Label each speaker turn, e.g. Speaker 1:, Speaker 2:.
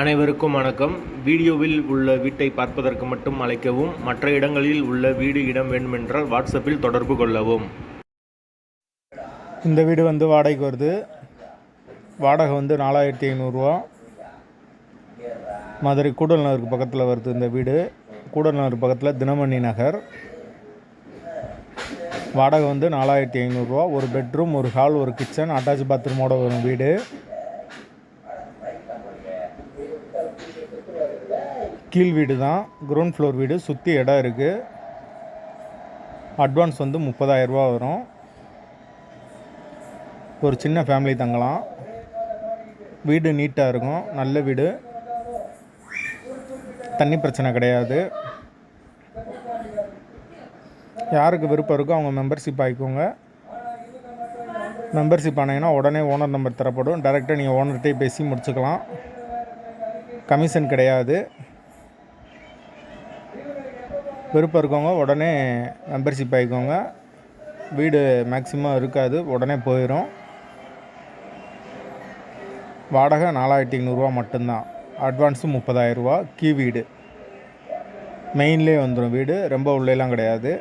Speaker 1: அனைவருக்கும் வணக்கம். வீடியோவில் உள்ள வீட்டை பார்ப்பதற்கு மட்டும் அழைக்கவும் மற்ற இடங்களில் உள்ள வீடு இடம் வேண்டுமென்றால் வாட்ஸ்அப்பில் தொடர்பு கொள்ளவும்.
Speaker 2: இந்த வீடு வந்து வாடகைக்கு வருது. வாடகை வந்து நாலாயிரத்தி ஐநூறுரூவா மதுரை கூடல் நகருக்கு பக்கத்தில் வருது இந்த வீடு. கூடல் நகர் பக்கத்தில் தினமணி நகர். வாடகை வந்து நாலாயிரத்தி ஐநூறுரூவா ஒரு பெட்ரூம் ஒரு ஹால் ஒரு கிச்சன் அட்டாச் பாத்ரூமோட வரும் வீடு. கீழ் வீடு தான் கிரவுண்ட் ஃப்ளோர் வீடு சுற்றி இடம் இருக்குது அட்வான்ஸ் வந்து முப்பதாயிரரூபா வரும். ஒரு சின்ன ஃபேமிலி தங்கலாம். வீடு நீட்டாக இருக்கும் நல்ல வீடு. தண்ணி பிரச்சனை கிடையாது. யாருக்கு விருப்பம் இருக்கோ அவங்க மெம்பர்ஷிப் ஆகிக்கோங்க மெம்பர்ஷிப் ஆனீங்கன்னா உடனே ஓனர் நம்பர் தரப்படும். டேரெக்டாக நீங்கள் ஓனர்கிட்டே பேசி முடிச்சுக்கலாம். கமிஷன் கிடையாது. விருப்பம் இருக்கவங்க உடனே மெம்பர்ஷிப் ஆகிக்கோங்க. வீடு மேக்ஸிமம் இருக்காது உடனே போயிடும் வாடகை நாலாயிரத்தி ஐநூறுரூவா மட்டும்தான். அட்வான்ஸு முப்பதாயிரரூவா கீ வீடு. மெயின்லேயே வந்துடும் வீடு ரொம்ப உள்ளேலாம் கிடையாது.